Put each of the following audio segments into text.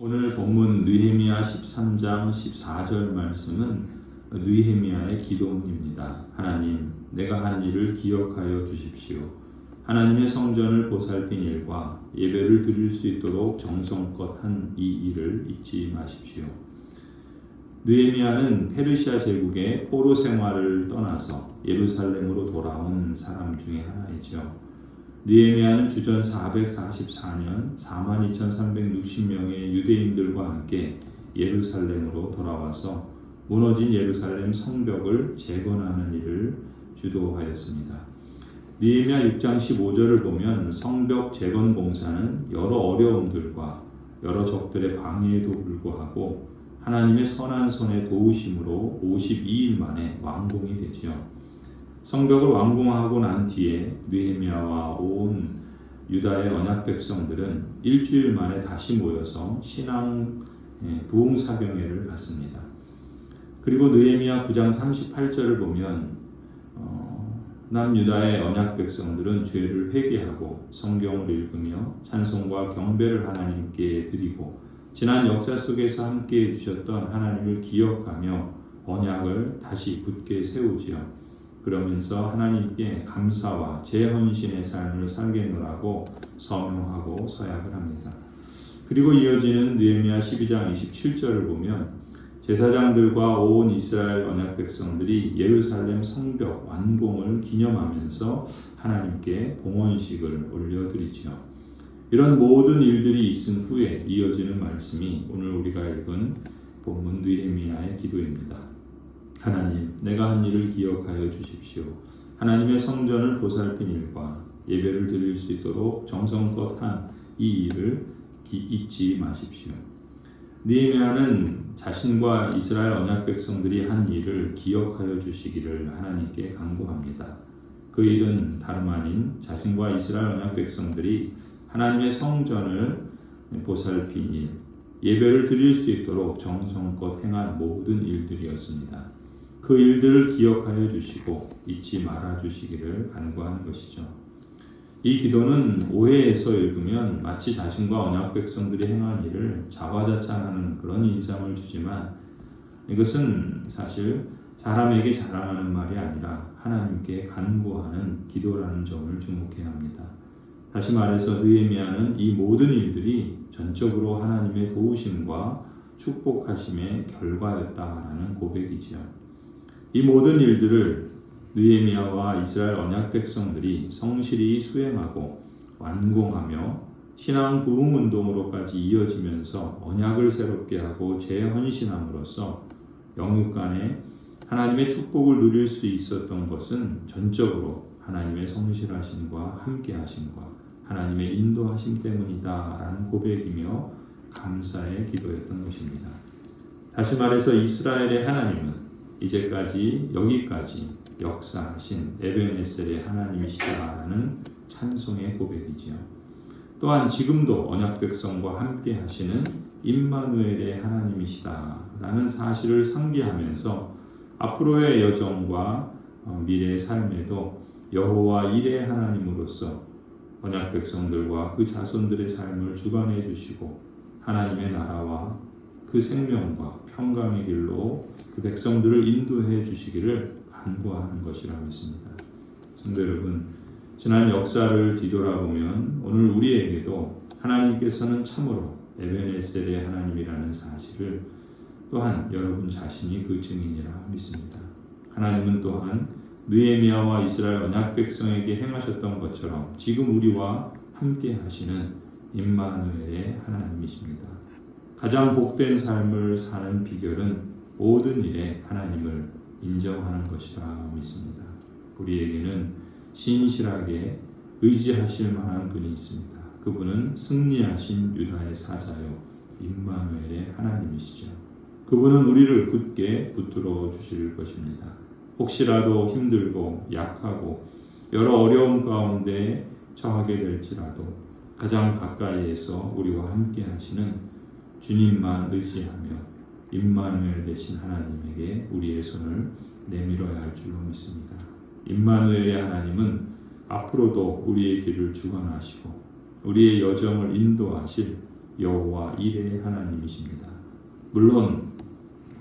오늘 본문 느헤미야 13장 14절 말씀은 느헤미야의 기도문입니다. 하나님, 내가 한 일을 기억하여 주십시오. 하나님의 성전을 보살핀 일과 예배를 드릴 수 있도록 정성껏 한 이 일을 잊지 마십시오. 느헤미야는 페르시아 제국의 포로 생활을 떠나서 예루살렘으로 돌아온 사람 중에 하나이죠. 느헤미야는 주전 444년 42,360명의 유대인들과 함께 예루살렘으로 돌아와서 무너진 예루살렘 성벽을 재건하는 일을 주도하였습니다. 느헤미야 6장 15절을 보면 성벽 재건 공사는 여러 어려움들과 여러 적들의 방해에도 불구하고 하나님의 선한 손의 도우심으로 52일 만에 완공이 되지요. 성벽을 완공하고 난 뒤에 느헤미야와 온 유다의 언약 백성들은 일주일 만에 다시 모여서 신앙 예, 부흥 사경회를 갖습니다. 그리고 느헤미야 9장 38절을 보면 어, 남유다의 언약 백성들은 죄를 회개하고 성경을 읽으며 찬송과 경배를 하나님께 드리고 지난 역사 속에서 함께 해주셨던 하나님을 기억하며 언약을 다시 굳게 세우지요. 그러면서 하나님께 감사와 재헌신의 삶을 살겠노라고 서명하고 서약을 합니다. 그리고 이어지는 느헤미야 12장 27절을 보면 제사장들과 온 이스라엘 언약 백성들이 예루살렘 성벽 완공을 기념하면서 하나님께 봉헌식을 올려드리지요. 이런 모든 일들이 있은 후에 이어지는 말씀이 오늘 우리가 읽은 본문 느헤미야의 기도입니다. 하나님, 내가 한 일을 기억하여 주십시오. 하나님의 성전을 보살핀 일과 예배를 드릴 수 있도록 정성껏 한 이 일을 잊지 마십시오. 느헤미야는 자신과 이스라엘 언약 백성들이 한 일을 기억하여 주시기를 하나님께 간구합니다. 그 일은 다름 아닌 자신과 이스라엘 언약 백성들이 하나님의 성전을 보살핀 일, 예배를 드릴 수 있도록 정성껏 행한 모든 일들이었습니다. 그 일들을 기억하여 주시고 잊지 말아 주시기를 간구하는 것이죠. 이 기도는 오해에서 읽으면 마치 자신과 언약 백성들이 행한 일을 자화자찬하는 그런 인상을 주지만 이것은 사실 사람에게 자랑하는 말이 아니라 하나님께 간구하는 기도라는 점을 주목해야 합니다. 다시 말해서 느헤미야는 이 모든 일들이 전적으로 하나님의 도우심과 축복하심의 결과였다라는 고백이지요. 이 모든 일들을 느헤미야와 이스라엘 언약 백성들이 성실히 수행하고 완공하며 신앙 부흥 운동으로까지 이어지면서 언약을 새롭게 하고 재헌신함으로써 영육 간에 하나님의 축복을 누릴 수 있었던 것은 전적으로 하나님의 성실하심과 함께하심과 하나님의 인도하심 때문이다라는 고백이며 감사의 기도였던 것입니다. 다시 말해서 이스라엘의 하나님은 이제까지 여기까지 역사하신 에베네셀의 하나님이시다라는 찬송의 고백이지요. 또한 지금도 언약 백성과 함께 하시는 임마누엘의 하나님이시다라는 사실을 상기하면서 앞으로의 여정과 어, 미래의 삶에도 여호와 일의 하나님으로서 언약 백성들과 그 자손들의 삶을 주관해 주시고 하나님의 나라와 그 생명과 평강의 길로 그 백성들을 인도해 주시기를 간구하는 것이라 믿습니다. 성도 여러분, 지난 역사를 뒤돌아보면 오늘 우리에게도 하나님께서는 참으로 에베네셀의 하나님이라는 사실을 또한 여러분 자신이 그 증인이라 믿습니다. 하나님은 또한 느헤미야와 이스라엘 언약 백성에게 행하셨던 것처럼 지금 우리와 함께 하시는 임마누엘의 하나님이십니다. 가장 복된 삶을 사는 비결은 모든 일에 하나님을 인정하는 것이라 믿습니다. 우리에게는 신실하게 의지하실 만한 분이 있습니다. 그분은 승리하신 유다의 사자요 임마누엘의 하나님이시죠. 그분은 우리를 굳게 붙들어 주실 것입니다. 혹시라도 힘들고 약하고 여러 어려움 가운데 처하게 될지라도 가장 가까이에서 우리와 함께 하시는 주님만 의지하며 임마누엘 되신 하나님에게 우리의 손을 내밀어야 할 줄로 믿습니다. 임마누엘의 하나님은 앞으로도 우리의 길을 주관하시고 우리의 여정을 인도하실 여호와 이레의 하나님이십니다. 물론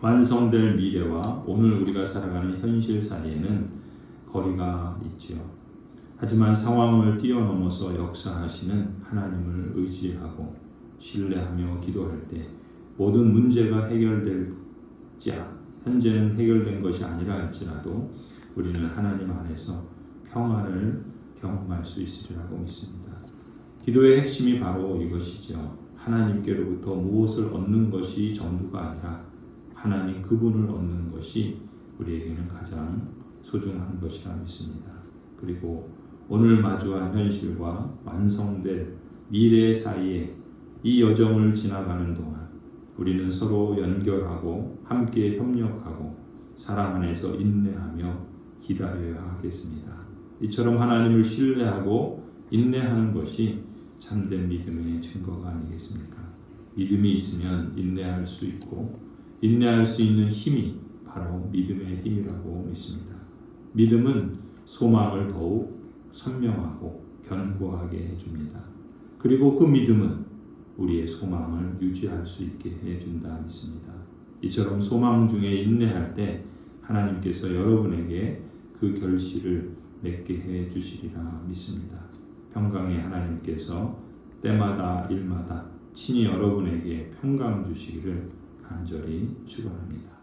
완성될 미래와 오늘 우리가 살아가는 현실 사이에는 거리가 있지요. 하지만 상황을 뛰어넘어서 역사하시는 하나님을 의지하고 신뢰하며 기도할 때 모든 문제가 해결될지 현재는 해결된 것이 아니라 할지라도 우리는 하나님 안에서 평안을 경험할 수 있으리라고 믿습니다. 기도의 핵심이 바로 이것이죠. 하나님께로부터 무엇을 얻는 것이 전부가 아니라 하나님 그분을 얻는 것이 우리에게는 가장 소중한 것이라 믿습니다. 그리고 오늘 마주한 현실과 완성될 미래 사이에 이 여정을 지나가는 동안 우리는 서로 연결하고 함께 협력하고 사랑 안에서 인내하며 기다려야 하겠습니다. 이처럼 하나님을 신뢰하고 인내하는 것이 참된 믿음의 증거가 아니겠습니까? 믿음이 있으면 인내할 수 있고 인내할 수 있는 힘이 바로 믿음의 힘이라고 믿습니다. 믿음은 소망을 더욱 선명하고 견고하게 해줍니다. 그리고 그 믿음은 우리의 소망을 유지할 수 있게 해준다 믿습니다. 이처럼 소망 중에 인내할 때 하나님께서 여러분에게 그 결실을 맺게 해 주시리라 믿습니다. 평강의 하나님께서 때마다 일마다 친히 여러분에게 평강 주시기를 간절히 축원합니다.